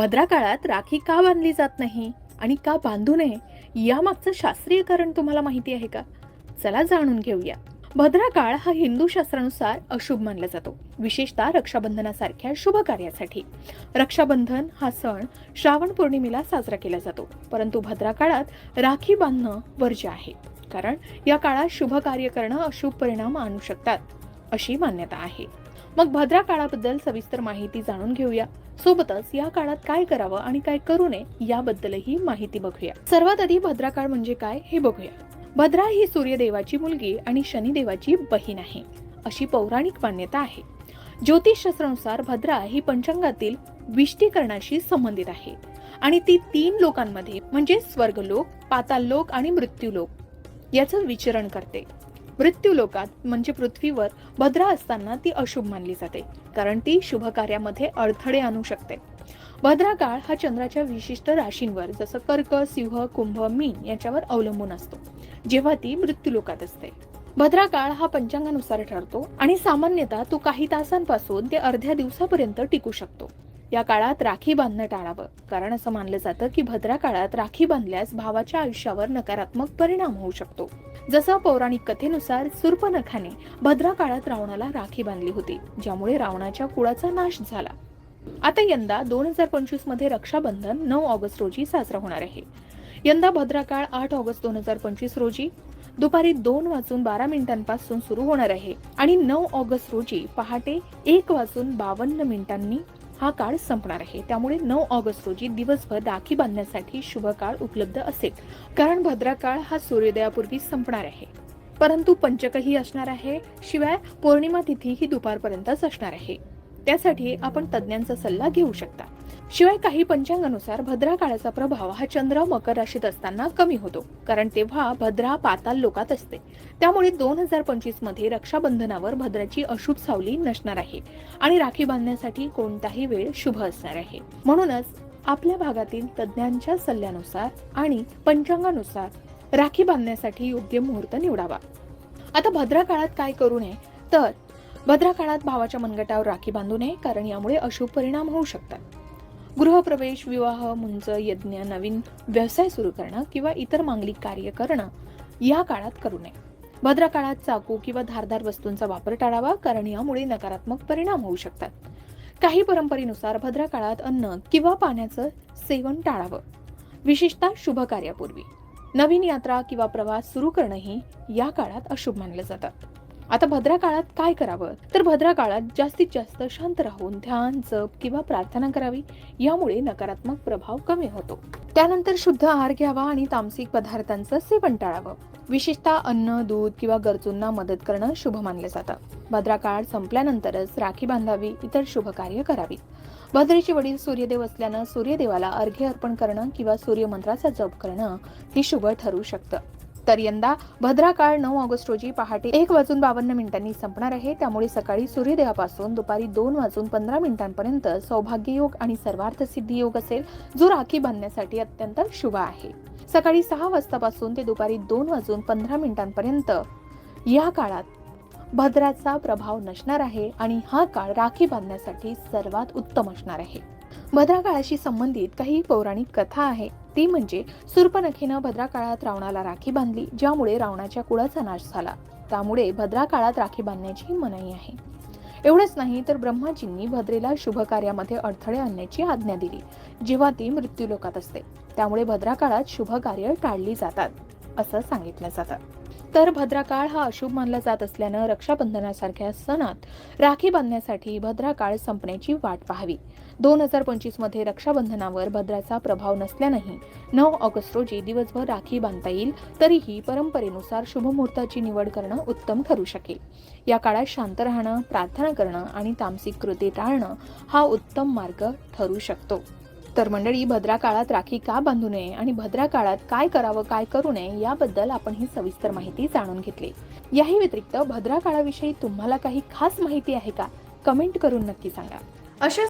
भद्रा काळात राखी का बांधली जात नाही आणि का बांधू नये यामागचं शास्त्रीय कारण तुम्हाला माहिती आहे का? चला जाणून घेऊया. भद्रा काळ हा हिंदू शास्त्रानुसार अशुभ मानला जातो. विशेषतः रक्षाबंधनासारख्या शुभ कार्यासाठी. रक्षाबंधन हा सण श्रावण पौर्णिमेला साजरा केला जातो. परंतु भद्रा काळात राखी बांधणं वर्ज्य आहे. कारण या काळात शुभ कार्य करणं अशुभ परिणाम आणू शकतात अशी मान्यता आहे. मग भद्रा काळाबद्दल सविस्तर माहिती जाणून घेऊया. सोबतच या काळात काय करावं आणि काय करू नये याबद्दलही माहिती बघूया. सर्वात आधी भद्रा काळ म्हणजे काय हे बघूया. भद्रा ही सूर्यदेवाची मुलगी आणि शनिदेवाची बहीण आहे. अशी पौराणिक मान्यता आहे. ज्योतिषशास्त्रानुसार भद्रा ही पंचांगातील विष्टीकरणाशी संबंधित आहे. आणि ती तीन लोकांमध्ये म्हणजे स्वर्गलोक पाताल लोक आणि मृत्यूलोक याचं विचरण करते. मृत्यूलोकात म्हणजे पृथ्वीवर भद्रा असताना ती अशुभ मानली जाते कारण ती शुभ कार्यामध्ये अडथळे आणू शकते. भद्रा काळ हा चंद्राच्या विशिष्ट राशींवर जसं कर्क सिंह कुंभ मीन याच्यावर अवलंबून असतो जेव्हा ती मृत्यूलोकात असते. भद्रा काळ हा पंचांगानुसार ठरतो आणि सामान्यतः तो काही तासांपासून ते अर्ध्या दिवसापर्यंत टिकू शकतो. या काळात राखी बांधणं टाळावं. कारण असं मानलं जातं की भद्रा काळात राखी बांधल्यास भावाच्या आयुष्यावर नकारात्मक परिणाम होऊ शकतो. जसं पौराणिक कथेनुसार सुर्पनखाने भद्रा काळात रावणाला राखी बांधली होती ज्यामुळे रावणाच्या कुळाचा नाश झाला. आता यंदा दोन हजार पंचवीसमध्ये रक्षाबंधन नऊ ऑगस्ट रोजी साजरा होणार आहे. यंदा भद्रा काळ आठ ऑगस्ट दोन हजार पंचवीस रोजी दुपारी दोन वाजून बारा मिनिटांपासून सुरू होणार आहे आणि नऊ ऑगस्ट रोजी पहाटे एक वाजून बावन्न मिनिटांनी हा काळ संपणार आहे. त्यामुळे नऊ ऑगस्ट रोजी दिवसभर राखी बांधण्यासाठी शुभ काळ उपलब्ध असेल. कारण भद्रा काळ हा सूर्योदयापूर्वी संपणार आहे. परंतु पंचकही असणार आहे. शिवाय पौर्णिमा तिथी ही दुपारपर्यंतच असणार आहे. त्यासाठी आपण तज्ज्ञांचा सल्ला घेऊ शकता. शिवाय काही पंचांगानुसार भद्रा काळाचा प्रभाव हा चंद्र मकर राशीत असताना कमी होतो कारण तेव्हा भद्रा पाताल लोकात असते. त्यामुळे दोन हजार पंचवीसमध्ये रक्षाबंधनावर भद्राची अशुभ सावली नसणार आहे आणि राखी बांधण्यासाठी कोणताही वेळ शुभ असणार आहे. म्हणूनच आपल्या भागातील तज्ज्ञांच्या सल्ल्यानुसार आणि पंचांगानुसार राखी बांधण्यासाठी योग्य मुहूर्त निवडावा. आता भद्रा काळात काय करू नये? तर भद्रा काळात भावाच्या मनगटावर राखी बांधू नये कारण यामुळे अशुभ परिणाम होऊ शकतात. गृहप्रवेश विवाह मुंज यज्ञ नवीन व्यवसाय सुरू करणं किंवा इतर मांगलिक कार्य करणं या काळात करू नये. भद्रा काळात चाकू किंवा धारदार वस्तूंचा वापर टाळावा कारण यामुळे नकारात्मक परिणाम होऊ शकतात. काही परंपरेनुसार भद्रा काळात अन्न किंवा पाण्याचं सेवन टाळावं. विशेषतः शुभ कार्यापूर्वी. नवीन यात्रा किंवा प्रवास सुरू करणंही या काळात अशुभ मानलं जातं. आता भद्रा काळात काय करावं? तर भद्रा काळात जास्तीत जास्त शांत राहून ध्यान जप किंवा प्रार्थना करावी. यामुळे नकारात्मक प्रभाव कमी होतो. त्यानंतर शुद्ध आहार घ्यावा आणि तामसिक पदार्थांचं सेवन टाळावं. विशेषतः अन्न दूध किंवा गरजूंना मदत करणं शुभ मानलं जातं. भद्रा काळ संपल्यानंतरच राखी बांधावी इतर शुभ कार्य करावी. भद्रेचे वडील सूर्यदेव असल्यानं सूर्यदेवाला अर्घ्य अर्पण करणं किंवा सूर्यमंत्राचा जप करणं हे शुभ ठरू शकतं. तर यंदा भद्रा काळ नऊ ऑगस्ट रोजी पहाटे एक वाजून बावन्न मिनिटांनी संपणार आहे. त्यामुळे सकाळी सूर्योदयापासून दुपारी दोन वाजून पंधरा मिनिटांपर्यंत सौभाग्य योग आणि सर्वार्थ सिद्धी योग असेल जो राखी बांधण्यासाठी अत्यंत शुभ आहे. सकाळी सहा वाजतापासून ते दुपारी दोन वाजून पंधरा मिनिटांपर्यंत या काळात भद्राचा प्रभाव नसणार आहे आणि हा काळ राखी बांधण्यासाठी सर्वात उत्तम असणार आहे. भद्रा काळाशी संबंधित काही पौराणिक कथा आहे. ती म्हणजे सुर्पनखीनं भद्रा काळात रावणाला राखी बांधली ज्यामुळे रावणाच्या कुळाचा नाश झाला. त्यामुळे भद्रा काळात राखी बांधण्याची मनाई आहे. एवढंच नाही तर ब्रह्माजींनी भद्रेला शुभ कार्यामध्ये अडथळे आणण्याची आज्ञा दिली जेव्हा ती मृत्यूलोकात असते. त्यामुळे भद्रा काळात शुभ कार्य टाळली जातात असं सांगितलं जातं. तर भद्राकाळ हा अशुभ मानला जात असल्यानं रक्षाबंधनासारख्या सणात राखी बांधण्यासाठी भद्राकाळ संपण्याची वाट पाहावी. दोन हजार पंचवीसमध्ये रक्षाबंधनावर भद्राचा प्रभाव नसल्यानंही नऊ ऑगस्ट रोजी दिवसभर राखी बांधता येईल तरीही परंपरेनुसार शुभमुहूर्ताची निवड करणं उत्तम ठरू शकेल. या काळात शांत राहणं प्रार्थना करणं आणि तामसिक कृती टाळणं हा उत्तम मार्ग ठरू शकतो. तर मंडळी भद्रा काळात राखी का बांधू नये आणि भद्रा काळात काय करावं काय करू नये याबद्दल आपण ही सविस्तर माहिती जाणून घेतली. याही व्यतिरिक्त भद्रा काळाविषयी तुम्हाला काही खास माहिती आहे का? कमेंट करून नक्की सांगा. अशा